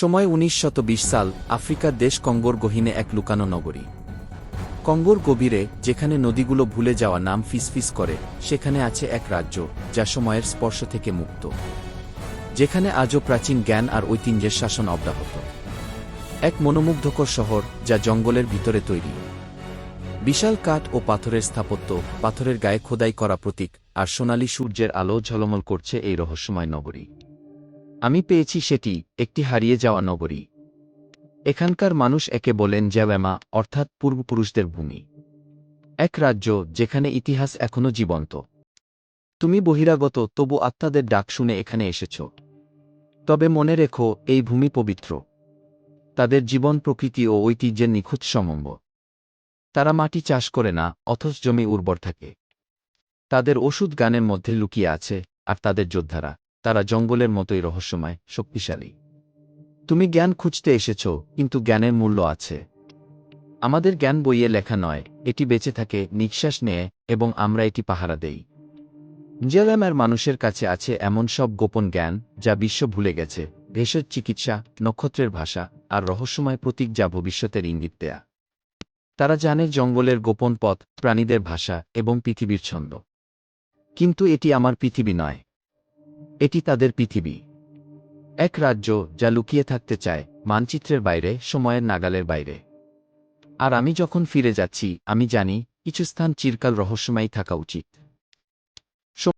সময় উনিশ সাল, আফ্রিকার দেশ কঙ্গোর গহীনে এক লুকানো নগরী। কঙ্গোর গভীরে, যেখানে নদীগুলো ভুলে যাওয়া নাম ফিসফিস করে, সেখানে আছে এক রাজ্য, যা সময়ের স্পর্শ থেকে মুক্ত। যেখানে আজও প্রাচীন জ্ঞান আর ঐতিহ্যের শাসন অব্যাহত। এক মনোমুগ্ধকর শহর, যা জঙ্গলের ভিতরে তৈরি। বিশাল কাঠ ও পাথরের স্থাপত্য, পাথরের গায়ে খোদাই করা প্রতীক, আর সোনালী সূর্যের আলো ঝলমল করছে এই রহস্যময় নগরী। আমি পেয়েছি সেটি, একটি হারিয়ে যাওয়া নগরী। এখানকার মানুষ একে বলেন জ্যাওয়ামা, অর্থাৎ পূর্বপুরুষদের ভূমি। এক রাজ্য যেখানে ইতিহাস এখনও জীবন্ত। তুমি বহিরাগত, তবু আত্মাদের ডাক শুনে এখানে এসেছ। তবে মনে রেখো, এই ভূমি পবিত্র। তাদের জীবন প্রকৃতি ও ঐতিহ্যের নিখুঁত সমম্ব। তারা মাটি চাষ করে না, অথচ জমি উর্বর থাকে। তাদের ওষুধ গানের মধ্যে লুকিয়ে আছে, আর তাদের যোদ্ধারা। তারা জঙ্গলের মতোই রহস্যময়, শক্তিশালী। তুমি জ্ঞান খুঁজতে এসেছ, কিন্তু জ্ঞানের মূল্য আছে। আমাদের জ্ঞান বইয়ে লেখা নয়, এটি বেঁচে থাকে, নিঃশ্বাস নেয়, এবং আমরা এটি পাহারা দেই। জেলামের মানুষের কাছে আছে এমন সব গোপন জ্ঞান, যা বিশ্ব ভুলে গেছে, ভেষজ চিকিৎসা, নক্ষত্রের ভাষা, আর রহস্যময় প্রতীক যা ভবিষ্যতের ইঙ্গিত দেয়া। তারা জানে জঙ্গলের গোপন পথ, প্রাণীদের ভাষা, এবং পৃথিবীর ছন্দ। কিন্তু এটি আমার পৃথিবী নয়। এটি তাদের পৃথিবী। এক রাজ্য যা লুকিয়ে থাকতে চায় মানচিত্রের বাইরে, সময়ের নাগালের বাইরে। আর আমি যখন ফিরে যাচ্ছি, আমি জানি কিছু স্থান চিরকাল রহস্যময়ী থাকা উচিত।